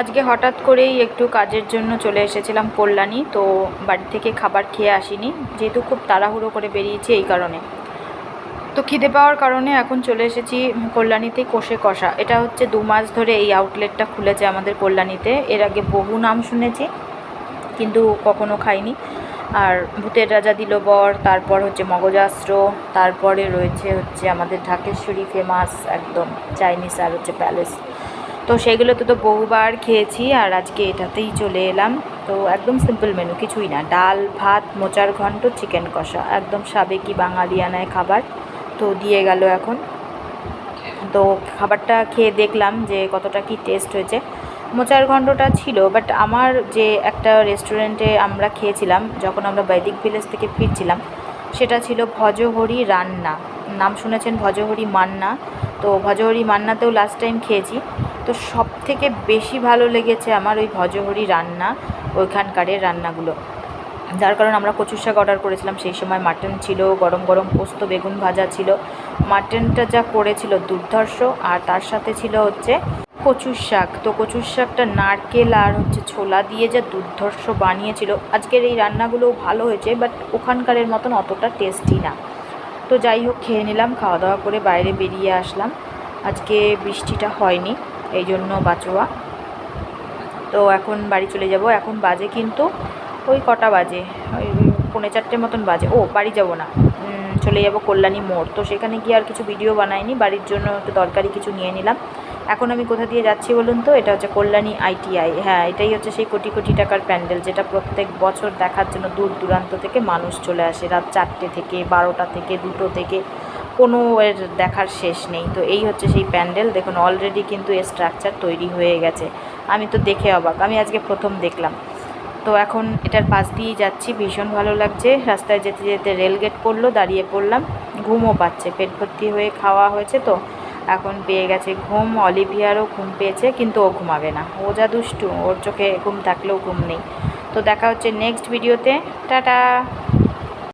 আজকে হঠাৎ করেই একটু কাজের জন্য চলে এসেছিলাম কল্যাণী, তো বাড়ি থেকে খাবার খেয়ে আসিনি। যেহেতু খুব তাড়াহুড়ো করে বেরিয়েছি এই কারণে। তো খিদে পাওয়ার কারণে এখন চলে এসেছি কল্যাণীতে কষে কষা। এটা হচ্ছে দু মাস ধরে এই আউটলেটটা খুলেছে আমাদের কল্যাণীতে। এর আগে বহু নাম শুনেছি, কিন্তু কখনো খাইনি। আর ভূতের রাজা দিল বর তারপর হচ্ছে মগজাস্ত্র, তারপরে রয়েছে হচ্ছে আমাদের ঢাকেশ্বরী ফেমাস একদম চাইনিজ আর হচ্ছে প্যালেস তো সেগুলোতে তো বহুবার খেয়েছি আর আজকে এটাতেই চলে এলাম। তো একদম সিম্পল মেনু কিছুই না। ডাল, ভাত, মোচার ঘন্ট চিকেন কষা। একদম সাবেকি বাঙালিয়ানায় খাবার। তো দিয়ে গেল এখন। তো খাবারটা খেয়ে দেখলাম যে কতটা কি টেস্ট হয়েছে। মোচার ঘণ্টটা ছিল বাট আমার যে একটা রেস্টুরেন্টে আমরা খেয়েছিলাম, যখন আমরা বৈদিক ভিলেজ থেকে ফিরছিলাম, সেটা ছিল ভজহরি রান্না। নাম শুনেছেন ভজহরি মান্না? তো ভজহরি মান্নাতেও লাস্ট টাইম খেয়েছি। তো সব থেকে বেশি ভালো লেগেছে আমার ওই ভজহরি রান্না ওইখানকারের রান্নাগুলো। যার কারণে আমরা কচুর শাক অর্ডার করেছিলাম, সেই সময় মাটন ছিল, গরম গরম পোস্ত, বেগুন ভাজা ছিল। মাটনটা যা করেছিল দুর্ধর্ষ, আর তার সাথে ছিল হচ্ছে কচুর শাক। তো কচুর শাকটা নারকেল আর হচ্ছে ছোলা দিয়ে যা দুর্ধর্ষ বানিয়েছিল। আজকের এই রান্নাগুলো ভালো হয়েছে বাট ওখানকারের মতন অতটা টেস্টি না। তো যাই হোক, খেয়ে নিলাম, খাওয়া দাওয়া করে বাইরে বেরিয়ে আসলাম। আজকে বৃষ্টিটা হয়নি। এই জন্য বাঁচোয়া। তো এখন বাড়ি চলে যাব। এখন বাজে কিন্তু ওই কটা বাজে। ওই পৌনে চারটের মতন বাজে। ও, বাড়ি যাব না। চলে যাব কল্যাণী মোড়। তো সেখানে গিয়ে আর কিছু ভিডিও বানাইনি। বাড়ির জন্য একটু দরকারি কিছু নিয়ে নিলাম। এখন আমি কোথা দিয়ে যাচ্ছি বলুন তো? এটা হচ্ছে কল্যাণী আইটিআই হ্যাঁ এটাই হচ্ছে সেই কোটি কোটি টাকার প্যান্ডেল যেটা প্রত্যেক বছর দেখার জন্য দূর দূরান্ত থেকে মানুষ চলে আসে। রাত চারটে থেকে বারোটা থেকে দুটো থেকে। কোনো এর দেখার শেষ নেই। তো এই হচ্ছে সেই প্যান্ডেল। দেখুন অলরেডি কিন্তু এর স্ট্রাকচার তৈরি হয়ে গেছে। আমি তো দেখে অবাক। আমি আজকে প্রথম দেখলাম। তো এখন এটার পাশ দিয়েই যাচ্ছি। ভীষণ ভালো লাগছে। রাস্তায় যেতে যেতে রেলগেট পড়ল, দাঁড়িয়ে পড়লাম। ঘুমও পাচ্ছে। পেট ভর্তি হয়ে খাওয়া হয়েছে তো। এখন পেয়ে গেছে ঘুম। অলিভিয়ারও ঘুম পেয়েছে, কিন্তু ও ঘুমাবে না। ও যা দুষ্টু, ওর চোখে ঘুম থাকলেও ঘুম নেই। তো দেখা হচ্ছে নেক্সট ভিডিওতে টাটা!